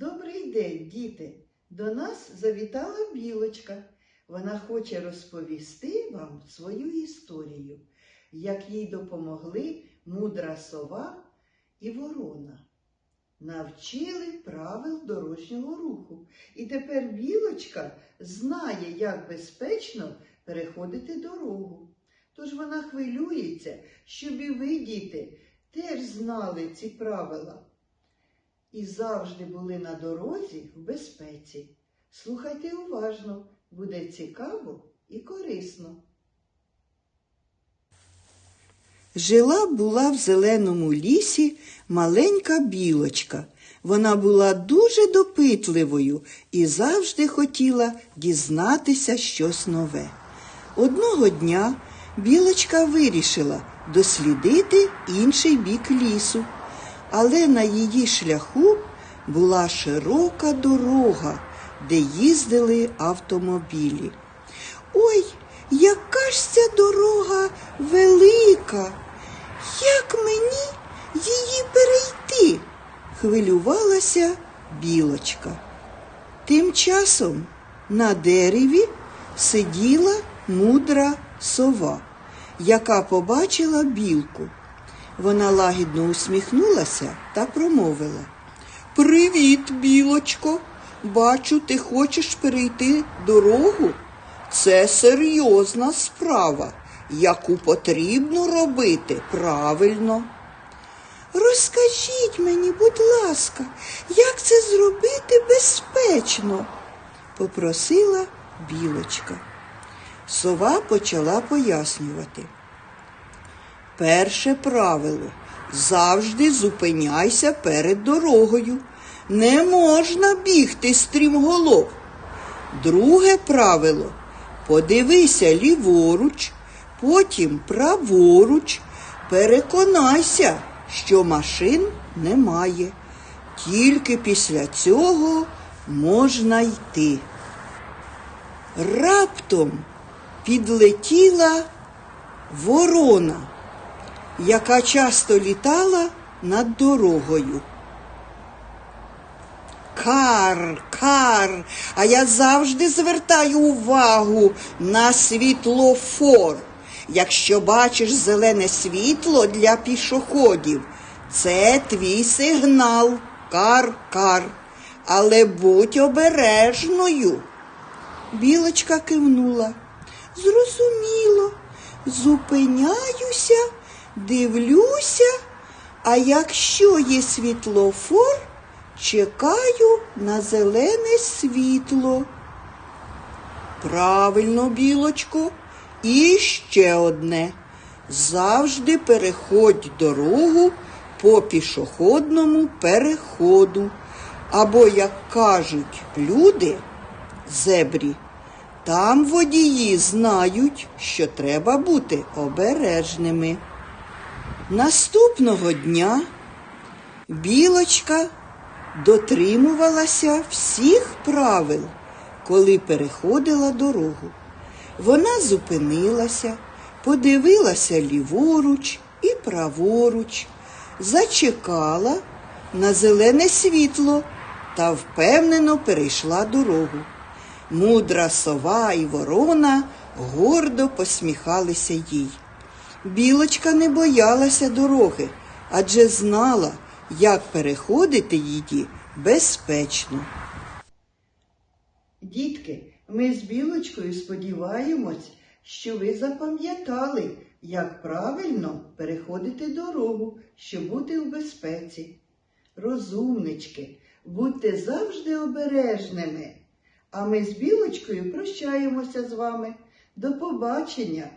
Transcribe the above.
Добрий день, діти! До нас завітала білочка. Вона хоче розповісти вам свою історію, як їй допомогли мудра сова і ворона. Навчили правил дорожнього руху. І тепер білочка знає, як безпечно переходити дорогу. Тож вона хвилюється, щоб і ви, діти, теж знали ці правила і завжди були на дорозі в безпеці. Слухайте уважно, буде цікаво і корисно. Жила була в зеленому лісі маленька білочка. Вона була дуже допитливою і завжди хотіла дізнатися щось нове. Одного дня білочка вирішила дослідити інший бік лісу, але на її шляху була широка дорога, де їздили автомобілі. Ой, яка ж ця дорога велика! Як мені її перейти? хвилювалася білочка. Тим часом на дереві сиділа мудра сова, яка побачила білку. Вона лагідно усміхнулася та промовила. Привіт, білочко. Бачу, ти хочеш перейти дорогу. Це серйозна справа, яку потрібно робити правильно. Розкажіть мені, будь ласка, як це зробити безпечно? попросила білочка. Сова почала пояснювати. Перше правило завжди зупиняйся перед дорогою. Не можна бігти стрімголов. Друге правило подивися ліворуч, потім праворуч, переконайся, що машин немає. Тільки після цього можна йти. Раптом підлетіла ворона, яка часто літала над дорогою. Кар, кар, а я завжди звертаю увагу на світлофор. Якщо бачиш зелене світло для пішоходів, це твій сигнал. Кар, кар. Але будь обережною. Білочка кивнула. Зрозуміло, зупиняюся, дивлюся, а якщо є світлофор, чекаю на зелене світло. Правильно, білочко, і ще одне. Завжди переходь дорогу по пішохідному переходу. Або, як кажуть люди, зебрі, там водії знають, що треба бути обережними. Наступного дня білочка дотримувалася всіх правил, коли переходила дорогу. Вона зупинилася, подивилася ліворуч і праворуч, зачекала на зелене світло та впевнено перейшла дорогу. Мудра сова і ворона гордо посміхалися їй. Білочка не боялася дороги, адже знала, як переходити її безпечно. Дітки, ми з білочкою сподіваємось, що ви запам'ятали, як правильно переходити дорогу, щоб бути в безпеці. Розумнички, будьте завжди обережними. А ми з білочкою прощаємося з вами. До побачення!